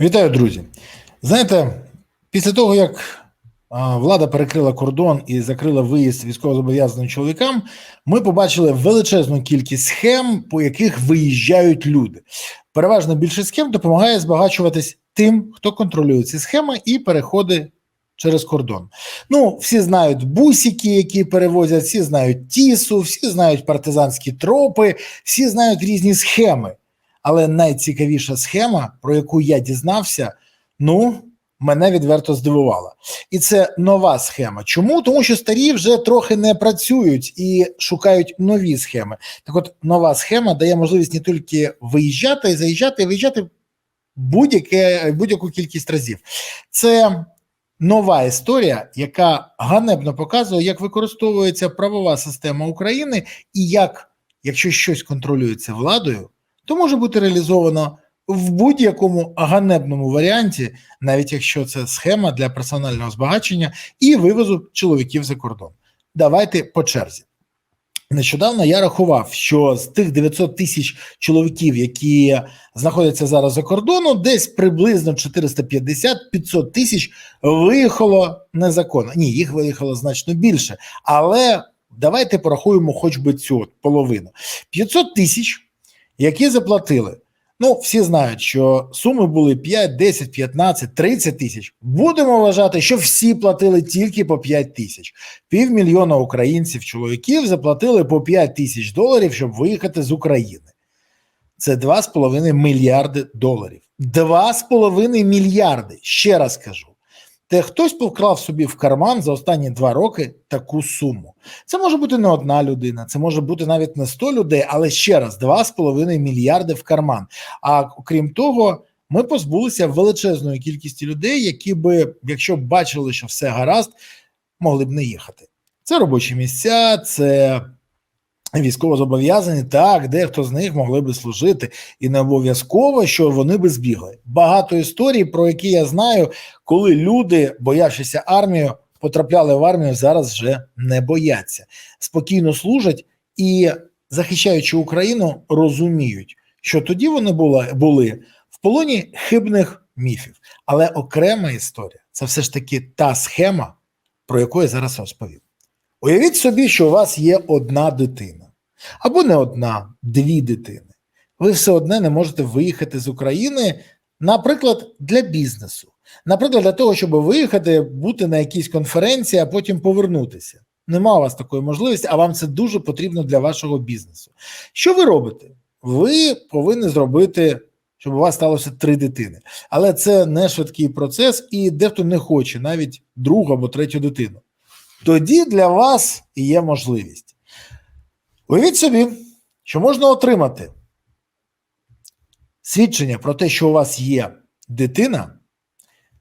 Вітаю, друзі. Знаєте, після того, як влада перекрила кордон і закрила виїзд військовозобов'язаним чоловікам, ми побачили величезну кількість схем, по яких виїжджають люди. Переважно більшість схем допомагає збагачуватись тим, хто контролює ці схеми і переходить через кордон. Ну, всі знають бусики, які перевозять, всі знають тісу, всі знають партизанські тропи, всі знають різні схеми. Але найцікавіша схема, про яку я дізнався, ну мене відверто здивувала. І це нова схема. Чому? Тому що старі вже трохи не працюють і шукають нові схеми. Так, от нова схема дає можливість не тільки виїжджати і заїжджати, і виїжджати будь-яке будь-яку кількість разів. Це нова історія, яка ганебно показує, як використовується правова система України і як, якщо щось контролюється владою то може бути реалізовано в будь-якому ганебному варіанті, навіть якщо це схема для персонального збагачення і вивозу чоловіків за кордон. Давайте по черзі. Нещодавно я рахував, що з тих 900 тисяч чоловіків, які знаходяться зараз за кордоном, десь приблизно 450-500 тисяч виїхало незаконно. Ні, їх виїхало значно більше. Але давайте порахуємо хоч би цю половину: 500 тисяч які заплатили. Ну, всі знають, що суми були 5, 10, 15, 30 тисяч. Будемо вважати, що всі платили тільки по 5 тисяч. Півмільйона українців, чоловіків заплатили по 5 тисяч доларів, щоб виїхати з України. Це 2,5 мільярди доларів. 2,5 мільярди. Ще раз кажу. Те хтось поклав собі в карман за останні два роки таку суму. Це може бути не одна людина, це може бути навіть не 100 людей, але ще раз 2,5 мільярди в карман. А окрім того, ми позбулися величезної кількості людей, які би, якщо б бачили, що все гаразд, могли б не їхати. Це робочі місця, це військово зобов'язані, так, дехто з них могли би служити, і не обов'язково, що вони би збігли. Багато історій, про які я знаю, коли люди, боячися армію, потрапляли в армію, зараз вже не бояться, спокійно служать і, захищаючи Україну, розуміють, що тоді вони були, були в полоні хибних міфів. Але окрема історія це все ж таки та схема, про яку я зараз розповів. Уявіть собі, що у вас є одна дитина, або не одна, дві дитини. Ви все одне не можете виїхати з України, наприклад, для бізнесу. Наприклад, для того, щоб виїхати, бути на якійсь конференції, а потім повернутися. Нема у вас такої можливості, а вам це дуже потрібно для вашого бізнесу. Що ви робите? Ви повинні зробити, щоб у вас сталося три дитини. Але це не швидкий процес, і дехто не хоче навіть другу або третю дитину тоді для вас є можливість. Уявіть собі, що можна отримати свідчення про те, що у вас є дитина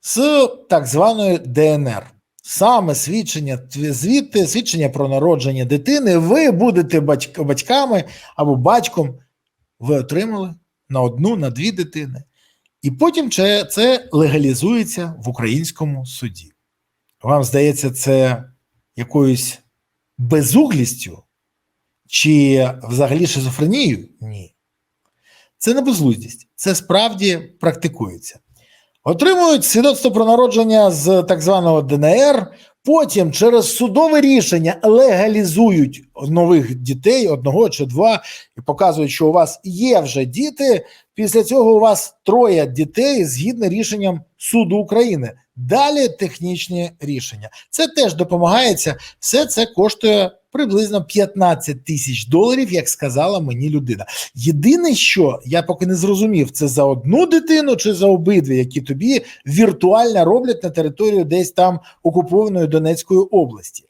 з так званої ДНР. Саме свідчення звідти, свідчення про народження дитини, ви будете батьк, батьками або батьком, ви отримали на одну, на дві дитини. І потім це легалізується в українському суді. Вам здається, це якоюсь безуглістю чи взагалі шизофренією? Ні. Це не безглуздість, це справді практикується. Отримують свідоцтво про народження з так званого ДНР, потім через судове рішення легалізують нових дітей, одного чи два, і показують, що у вас є вже діти. Після цього у вас троє дітей згідно рішенням суду України. Далі технічні рішення. Це теж допомагається. Все це коштує приблизно 15 тисяч доларів, як сказала мені людина. Єдине, що я поки не зрозумів, це за одну дитину чи за обидві, які тобі віртуально роблять на територію десь там окупованої Донецької області.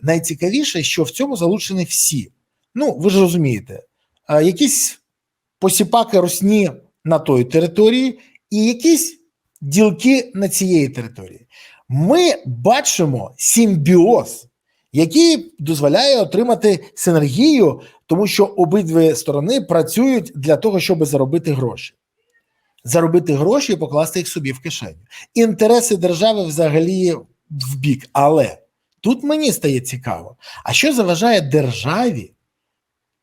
Найцікавіше, що в цьому залучені всі. Ну, ви ж розумієте, якісь посіпаки росні на той території, і якісь ділки на цієї території. Ми бачимо симбіоз, який дозволяє отримати синергію, тому що обидві сторони працюють для того, щоб заробити гроші. Заробити гроші і покласти їх собі в кишеню. Інтереси держави взагалі в бік. Але тут мені стає цікаво, а що заважає державі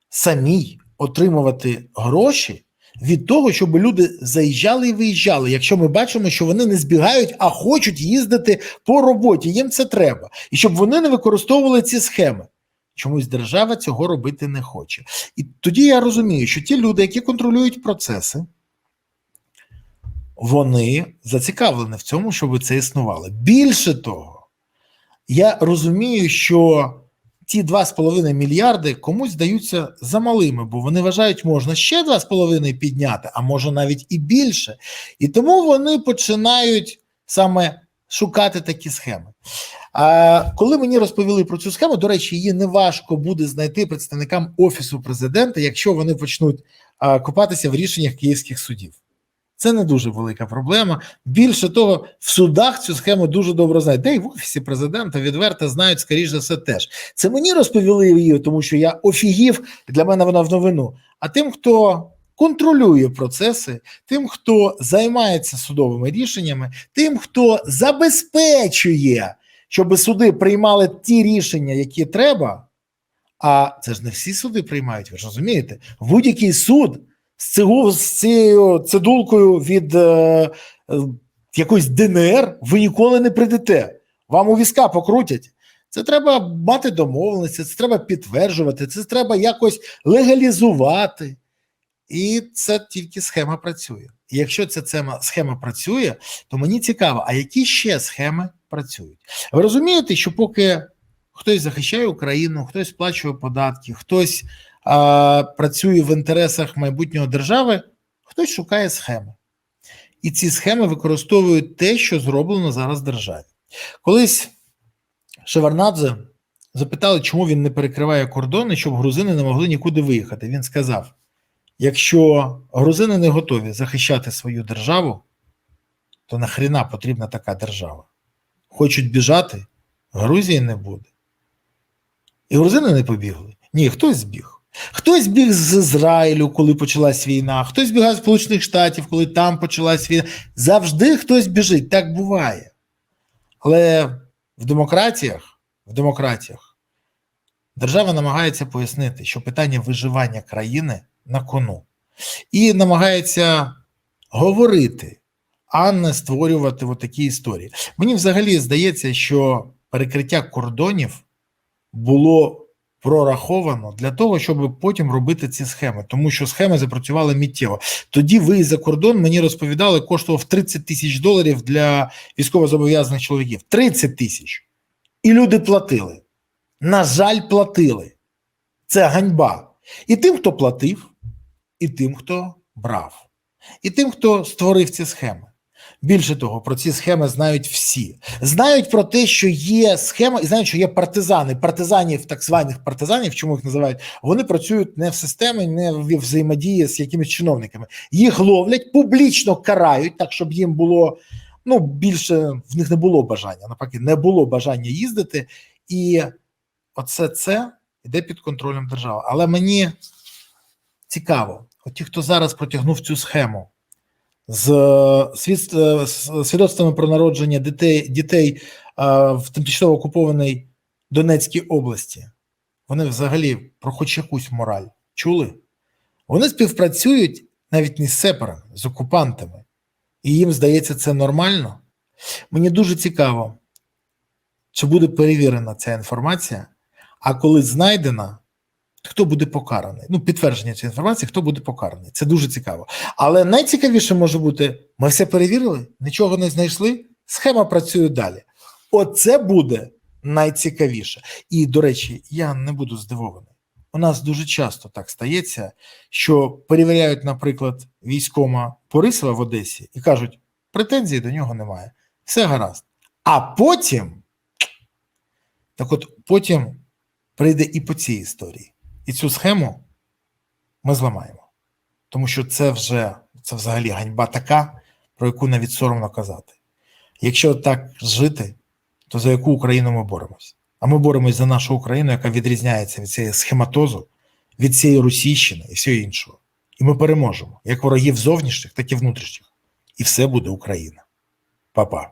самій отримувати гроші від того, щоб люди заїжджали і виїжджали, якщо ми бачимо, що вони не збігають, а хочуть їздити по роботі. Їм це треба, і щоб вони не використовували ці схеми. Чомусь держава цього робити не хоче. І тоді я розумію, що ті люди, які контролюють процеси, вони зацікавлені в цьому, щоб це існувало. Більше того, я розумію, що ті 2,5 мільярди комусь здаються замалими, бо вони вважають, можна ще 2,5 підняти, а може навіть і більше. І тому вони починають саме шукати такі схеми. А коли мені розповіли про цю схему, до речі, її неважко буде знайти представникам офісу президента, якщо вони почнуть а, копатися в рішеннях київських судів. Це не дуже велика проблема. Більше того, в судах цю схему дуже добре знають. Де й в офісі президента відверто знають, скоріш за все, теж. Це мені розповіли її, тому що я офігів, для мене вона в новину. А тим, хто контролює процеси, тим, хто займається судовими рішеннями, тим, хто забезпечує, щоб суди приймали ті рішення, які треба. А це ж не всі суди приймають, ви ж розумієте? Будь-який суд з цією цидулкою від е, е, якоїсь ДНР ви ніколи не прийдете. Вам у візка покрутять. Це треба мати домовленості, це треба підтверджувати, це треба якось легалізувати. І це тільки схема працює. І якщо ця схема, працює, то мені цікаво, а які ще схеми працюють? Ви розумієте, що поки хтось захищає Україну, хтось сплачує податки, хтось а, працює в інтересах майбутнього держави, хтось шукає схеми. І ці схеми використовують те, що зроблено зараз державі. Колись Шеварнадзе запитали, чому він не перекриває кордони, щоб грузини не могли нікуди виїхати. Він сказав: якщо грузини не готові захищати свою державу, то нахріна потрібна така держава. Хочуть біжати, Грузії не буде. І грузини не побігли. Ні, хтось збіг. Хтось біг з Ізраїлю, коли почалась війна, хтось бігав з Сполучених Штатів, коли там почалась війна. Завжди хтось біжить, так буває. Але в демократіях, в демократіях держава намагається пояснити, що питання виживання країни на кону, і намагається говорити, а не створювати такі історії. Мені взагалі здається, що перекриття кордонів було прораховано для того, щоб потім робити ці схеми, тому що схеми запрацювали миттєво. Тоді виїзд за кордон мені розповідали, коштував 30 тисяч доларів для військовозобов'язаних чоловіків. 30 тисяч. І люди платили. На жаль, платили. Це ганьба. І тим, хто платив, і тим, хто брав, і тим, хто створив ці схеми. Більше того, про ці схеми знають всі. Знають про те, що є схема, і знають, що є партизани. Партизанів, так званих партизанів, чому їх називають, вони працюють не в системі, не в взаємодії з якимись чиновниками. Їх ловлять, публічно карають, так щоб їм було ну більше в них не було бажання. Навпаки, не було бажання їздити, і оце це йде під контролем держави. Але мені цікаво, от ті, хто зараз протягнув цю схему з свід, свідоцтвами про народження дітей дітей в тимчасово окупованій Донецькій області, вони взагалі про хоч якусь мораль чули? Вони співпрацюють навіть не з сепарами, з окупантами, і їм здається це нормально. Мені дуже цікаво, чи буде перевірена ця інформація, а коли знайдена, Хто буде покараний? Ну, підтвердження цієї інформації, хто буде покараний. Це дуже цікаво. Але найцікавіше може бути: ми все перевірили, нічого не знайшли. Схема працює далі. Оце буде найцікавіше. І, до речі, я не буду здивований. У нас дуже часто так стається, що перевіряють, наприклад, військома Порисова в Одесі і кажуть, претензій до нього немає. Все гаразд. А потім, так от потім прийде і по цій історії. І цю схему ми зламаємо. Тому що це вже це взагалі ганьба така, про яку навіть соромно казати. Якщо так жити, то за яку Україну ми боремось? А ми боремось за нашу Україну, яка відрізняється від цієї схематозу, від цієї російщини і всього іншого. І ми переможемо як ворогів зовнішніх, так і внутрішніх. І все буде Україна. Па-па.